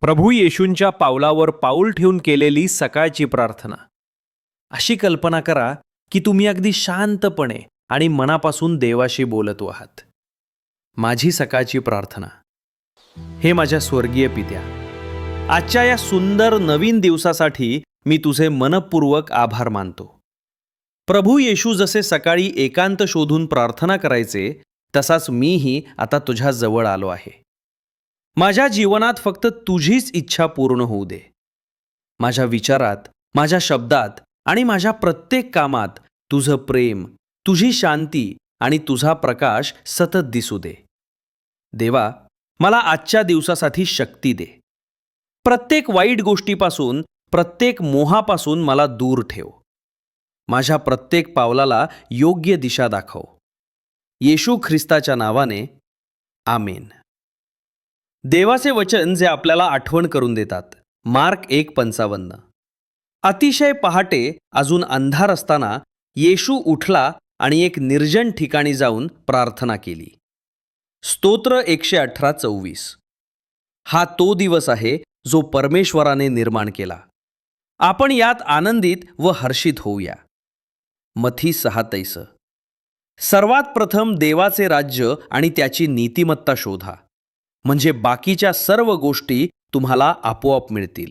प्रभू येशूंच्या पावलावर पाऊल ठेवून केलेली सकाळची प्रार्थना. अशी कल्पना करा की तुम्ही अगदी शांतपणे आणि मनापासून देवाशी बोलत आहात. माझी सकाळची प्रार्थना. हे माझ्या स्वर्गीय पित्या आजच्या या सुंदर नवीन दिवसासाठी मी तुझे मनपूर्वक आभार मानतो. प्रभू येशू जसे सकाळी एकांत शोधून प्रार्थना करायचे तसाच मीही आता तुझ्या जवळ आलो आहे. माझ्या जीवनात फक्त तुझीच इच्छा पूर्ण होऊ दे. माझ्या विचारात माझ्या शब्दात आणि माझ्या प्रत्येक कामात तुझं प्रेम तुझी शांती आणि तुझा प्रकाश सतत दिसू दे. देवा मला आजच्या दिवसासाठी शक्ती दे. प्रत्येक वाईट गोष्टीपासून प्रत्येक मोहापासून मला दूर ठेव. माझ्या प्रत्येक पावलाला योग्य दिशा दाखव. येशू ख्रिस्ताच्या नावाने आमेन. देवाचे वचन जे आपल्याला आठवण करून देतात. मार्क एक पंचावन्न. अतिशय पहाटे अजून अंधार असताना येशू उठला आणि एक निर्जन ठिकाणी जाऊन प्रार्थना केली. स्तोत्र एकशे अठरा चोवीस. हा तो दिवस आहे जो परमेश्वराने निर्माण केला. आपण यात आनंदित व हर्षित होऊया. मथी सहा तैस सर्वात प्रथम देवाचे राज्य आणि त्याची नीतिमत्ता शोधा. म्हणजे बाकीच्या सर्व गोष्टी तुम्हाला आपोआप मिळतील.